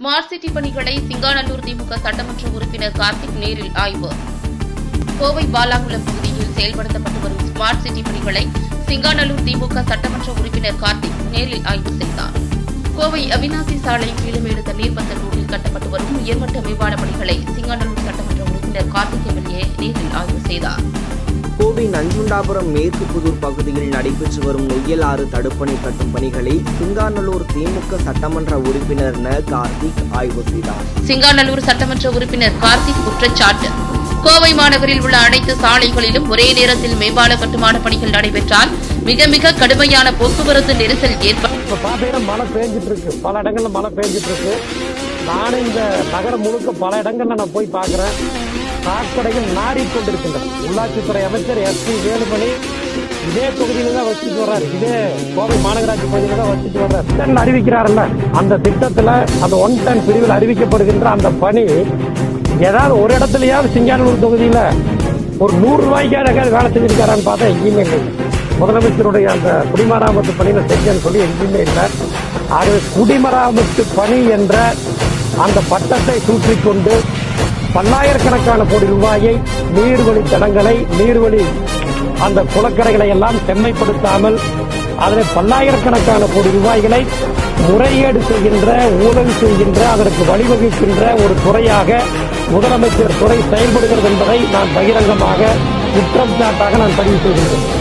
Smart city பணிகளை சிங்காநல்லூர் திமுக சட்டமன்ற உறுப்பினர் கார்த்திக் நேரில் ஆய்வு. கோவை பாலாகுளம் பகுதியில் செயல்படுத்தப்பட்டு வரும் ஸ்மார்ட் சிட்டி பணிகளை சிங்காநல்லூர் திமுக சட்டமன்ற உறுப்பினர் கார்த்திக் நேரில் ஆய்வு செய்தார். கோவை அவினாசி சாலை கீழமேடு தண்ணீர் பந்தல் நஞ்சுண்டாபுரம் மேற்கு புதூர் பகுதியில் நடைபெற்று வரும் நொய்யல் ஆறு தடுப்பணை கட்டும் பணிகளை சிங்காநல்லூர் திமுக சட்டமன்ற உறுப்பினர் ந கார்த்திக் ஆய்வு செய்தார். சிங்காநல்லூர் சட்டமன்ற உறுப்பினர் கார்த்திக் குற்றச்சாட்டு. கோவை மாநகரில் உள்ள அனைத்து சாலைகளிலும் ஒரே நேரத்தில் மேம்பால கட்டுமான பணிகள் நடைபெற்றால் மிக மிக கடுமையான போக்குவரத்து நெரிசல் ஏற்படும் மழை பெஞ்சிட்டு இருக்கு. பல இடங்கள்ல மழை பெஞ்சிட்டு இருக்கு. நானும் இந்த நகரம் முழுக்க பல இடங்கள்ல நான் போய் பார்க்குறேன் சாக்கடைகள் நாடிக்கொண்டிருக்கின்றன உள்ளாட்சித்துறை அமைச்சர் எஸ் பி வேலுமணி இதே தொகுதியில தான் வச்சுட்டு வர்றாரு. இதே கோவை மாநகராட்சி பகுதியில தான் வச்சுட்டு வர்றாரு. திட்டம் அறிவிக்கிறாருல்ல. அந்த திட்டத்துல அந்த ஒன் டன் பிரிவில் அறிவிக்கப்படுகின்ற அந்த பணி ஏதாவது ஒரு இடத்துலயாவது சிங்கானூர் தொகுதியில ஒரு நூறு ரூபாய்க்காக வேலை செஞ்சிருக்காரான்னு பார்த்தா எங்கேயுமே இல்லை. முதலமைச்சருடைய அந்த குடிமராமத்து பணியில செஞ்சேன்னு சொல்லி எங்கேயுமே இல்லை. ஆகவே குடிமராமத்து பணி என்ற அந்த பட்டத்தை சூற்றிக்கொண்டு பல்லாயிரக்கணக்கான கோடி ரூபாயை நீர்வழி தடங்களை நீர்வழி அந்த குளக்கரைகளை எல்லாம் செம்மைப்படுத்தாமல் அதில் பல்லாயிரக்கணக்கான கோடி ரூபாய்களை முறைகேடு செய்கின்ற ஊழல் செய்கின்ற அதற்கு வழிவகுக்கின்ற ஒரு துறையாக முதலமைச்சர் துறை செயல்படுகிறது என்பதை நான் பகிரங்கமாக குற்றம் சாட்டாக நான் பதிவு செய்கின்றேன்.